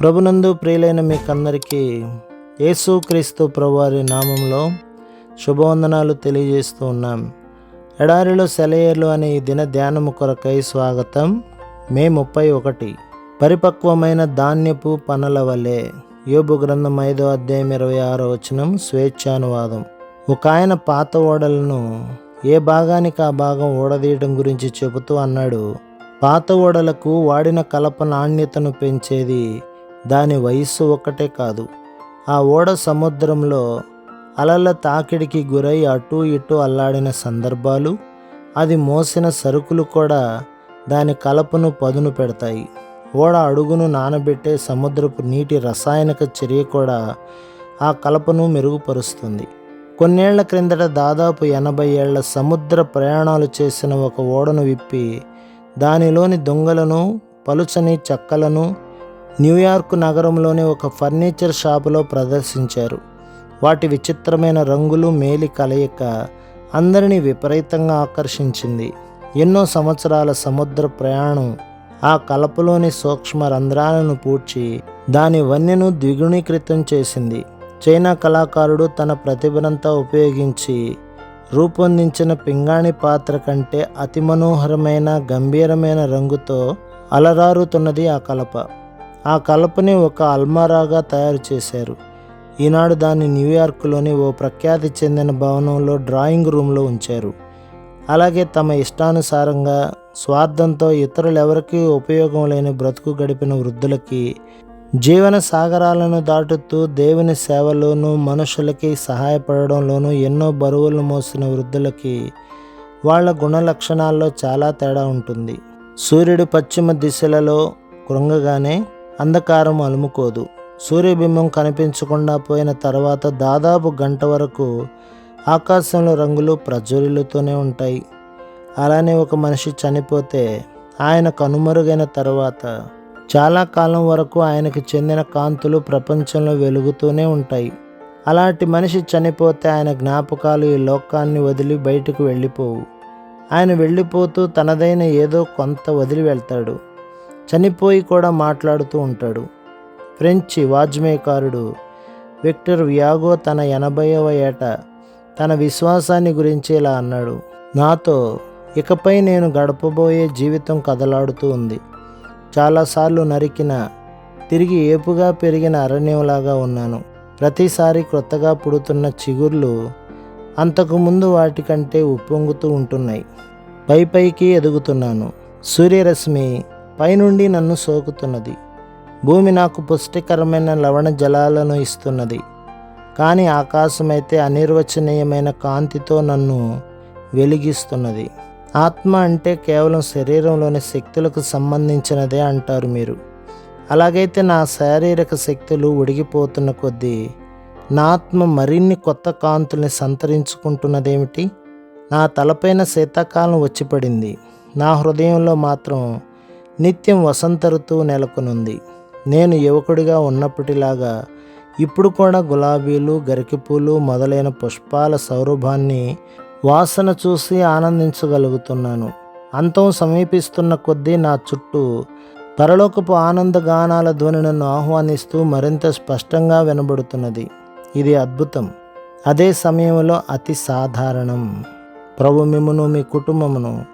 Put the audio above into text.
ప్రభునందు ప్రియులైన మీకందరికీ యేసుక్రీస్తు ప్రభువారి నామంలో శుభవందనాలు తెలియజేస్తూ ఉన్నాం. ఎడారిలో సెలయేర్లు అనే ఈ దిన ధ్యానము కొరకై స్వాగతం మే ముప్పై ఒకటి. పరిపక్వమైన ధాన్యపు పనుల వలె యోబు గ్రంథం ఐదో అధ్యాయం ఇరవై ఆరో వచనం స్వేచ్ఛానువాదం. ఒక ఆయన పాత ఓడలను ఏ భాగానికి ఆ భాగం ఓడదీయడం గురించి చెబుతూ అన్నాడు పాత ఓడలకు వాడిన కలప నాణ్యతను పెంచేది దాని వయస్సు ఒక్కటే కాదు. ఆ ఓడ సముద్రంలో అలల తాకిడికి గురై అటు ఇటు అల్లాడిన సందర్భాలు అది మోసిన సరుకులు కూడా దాని కలపను పదును పెడతాయి. ఓడ అడుగును నానబెట్టే సముద్రపు నీటి రసాయనిక చర్య కూడా ఆ కలపను మెరుగుపరుస్తుంది. కొన్నేళ్ళ క్రిందట దాదాపు ఎనభై ఏళ్ళ సముద్ర ప్రయాణాలు చేసిన ఒక ఓడను విప్పి దానిలోని దొంగలను పలుచని చెక్కలను న్యూయార్క్ నగరంలోని ఒక ఫర్నిచర్ షాపులో ప్రదర్శించారు. వాటి విచిత్రమైన రంగులు మేలి కలయిక అందరినీ విపరీతంగా ఆకర్షించింది. ఎన్నో సంవత్సరాల సముద్ర ప్రయాణం ఆ కలపలోని సూక్ష్మ రంధ్రాలను పూడ్చి దాని వన్నెను ద్విగుణీకృతం చేసింది. చైనా కళాకారుడు తన ప్రతిభనంతా ఉపయోగించి రూపొందించిన పింగాణి పాత్ర కంటే అతి మనోహరమైన గంభీరమైన రంగుతో అలరారుతున్నది ఆ కలప. ఆ కలపని ఒక అల్మారాగా తయారు చేశారు. ఈనాడు దాన్ని న్యూయార్క్లోని ఓ ప్రఖ్యాతి చెందిన భవనంలో డ్రాయింగ్ రూమ్లో ఉంచారు. అలాగే తమ ఇష్టానుసారంగా స్వార్థంతో ఇతరులెవరికీ ఉపయోగం లేని బ్రతుకు గడిపిన వృద్ధులకి జీవన సాగరాలను దాటుతూ దేవుని సేవలోనూ మనుషులకి సహాయపడడంలోనూ ఎన్నో బరువులను మోసిన వృద్ధులకి వాళ్ళ గుణ లక్షణాల్లో చాలా తేడా ఉంటుంది. సూర్యుడు పశ్చిమ దిశలలో కృంగగానే అంధకారం అలుముకోదు. సూర్యబింబం కనిపించకుండా పోయిన తర్వాత దాదాపు గంట వరకు ఆకాశంలో రంగులు ప్రజ్వరిల్లుతూనే ఉంటాయి. అలానే ఒక మనిషి చనిపోతే ఆయన కనుమరుగైన తర్వాత చాలా కాలం వరకు ఆయనకు చెందిన కాంతులు ప్రపంచంలో వెలుగుతూనే ఉంటాయి. అలాంటి మనిషి చనిపోతే ఆయన జ్ఞాపకాలు ఈ లోకాన్ని వదిలి బయటకు వెళ్ళిపోవు. ఆయన వెళ్ళిపోతూ తనదైన ఏదో కొంత వదిలి వెళ్తాడు. చనిపోయి కూడా మాట్లాడుతూ ఉంటాడు. ఫ్రెంచ్ వాజ్మేయకారుడు విక్టర్ వ్యాగో తన ఎనభైవ ఏట తన విశ్వాసాన్ని గురించి ఇలా అన్నాడు. నాతో ఇకపై నేను గడపబోయే జీవితం కదలాడుతూ ఉంది. చాలాసార్లు నరికిన తిరిగి ఏపుగా పెరిగిన అరణ్యంలాగా ఉన్నాను. ప్రతిసారి క్రొత్తగా పుడుతున్న చిగుర్లు అంతకుముందు వాటికంటే ఉప్పొంగుతూ ఉంటున్నాయి. పై పైకి ఎదుగుతున్నాను. సూర్యరశ్మి పైనుండి నన్ను సోకుతున్నది. భూమి నాకు పుష్టికరమైన లవణ జలాలను ఇస్తున్నది. కానీ ఆకాశమైతే అనిర్వచనీయమైన కాంతితో నన్ను వెలిగిస్తున్నది. ఆత్మ అంటే కేవలం శరీరంలోని శక్తులకు సంబంధించినదే అంటారు మీరు. అలాగైతే నా శారీరక శక్తులు ఉడిగిపోతున్న కొద్దీ నా ఆత్మ మరిన్ని కొత్త కాంతుల్ని సంతరించుకుంటున్నదేమిటి? నా తలపైన శీతాకాలం వచ్చి పడింది నా హృదయంలో మాత్రం నిత్యం వసంత ఋతువు నెలకొనుంది. నేను యువకుడిగా ఉన్నప్పటిలాగా ఇప్పుడు కూడా గులాబీలు గరికిపూలు మొదలైన పుష్పాల సౌరభాన్ని వాసన చూసి ఆనందించగలుగుతున్నాను. అంతం సమీపిస్తున్న కొద్దీ నా చుట్టూ పరలోకపు ఆనందగానాల ధ్వని నన్ను ఆహ్వానిస్తూ మరింత స్పష్టంగా వినబడుతున్నది. ఇది అద్భుతం. అదే సమయంలో అతి సాధారణం. ప్రభు మిమ్మును మీ కుటుంబమును